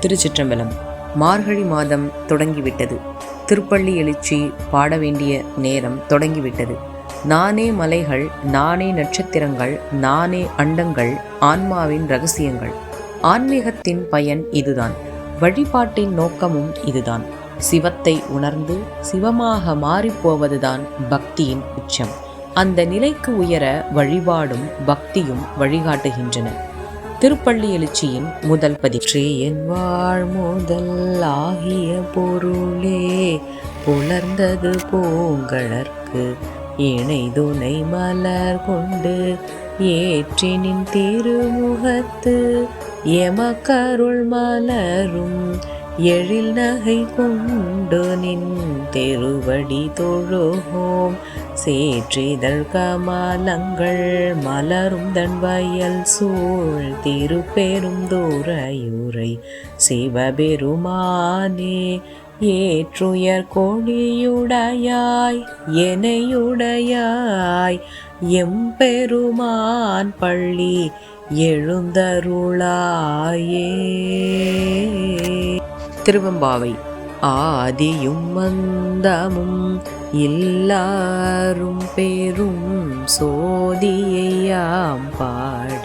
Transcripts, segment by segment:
திருச்சிற்றம்பலம். மார்கழி மாதம் தொடங்கிவிட்டது. திருப்பள்ளி எழுச்சி பாட வேண்டிய நேரம் தொடங்கிவிட்டது. நானே மலைகள் நானே நட்சத்திரங்கள் நானே அண்டங்கள் ஆன்மாவின் ரகசியங்கள். ஆன்மீகத்தின் பயன் இதுதான். வழிபாட்டின் நோக்கமும் இதுதான். சிவத்தை உணர்ந்து சிவமாக மாறிப்போவதுதான் பக்தியின் உச்சம். அந்த நிலைக்கு உயர வழிபாடும் பக்தியும் வழிகாட்டுகின்றன. திருப்பள்ளி எழுச்சியின் முதல் பதிற்று என் வாழ் முதல் ஆகிய பொருளே புலர்ந்தது பூங்கழற்கு இணை துணை மலர் கொண்டு ஏற்றினின் திருமுகத்து எமக்கருள் மலரும் எழில் நகை கொண்டு நின் தெருவடி தொழுகோம். சேற்றிதழ் கமாலங்கள் மலரும் தன் வயல் சூழ். திருப்பெரும் தூரையுரை சிவபெருமானே ஏற்றுயர் கொடியுடையாய் எனையுடையாய். எம்பெருமான் பள்ளி எழுந்தருளாயே. திருவம்பாவை. ஆதியும் மந்தமும் எல்லாரும் பெரும் சோதியையாம் பாட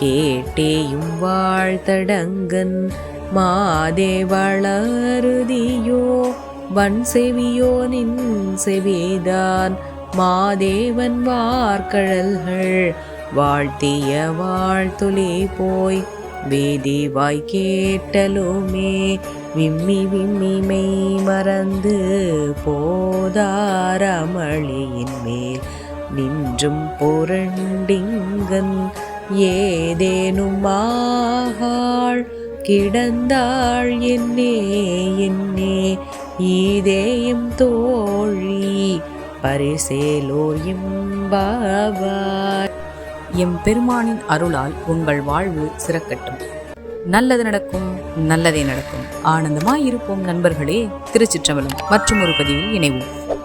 கேட்டேயும் வாழ்த்தடங்கன் மாதே வளருதியோ வன் செவியோ நின் செவிதான் மாதேவன் வார்கழல்கள். வாழ்த்திய வாழ்த்துளே போய் வேதிவாய் கேட்டலுமே விம்மி விம்மி மெய் மறந்து போதாரமளியின் மேல் நின்றும் புரண்டிங்கன் ஏதேனும் ஆகாள் கிடந்தாள் என்னே என்னே ஈதேயம் தோழி பரிசேலோயும் எம்பாவாய். எம் பெருமானின் அருளால் உங்கள் வாழ்வு சிறக்கட்டும். நல்லது நடக்கும் நல்லதே நடக்கும். ஆனந்தமாய் இருப்போம் நண்பர்களே திருச்சிற்றம்பலம். மற்றும் ஒரு பதிவில் இணைவோம்.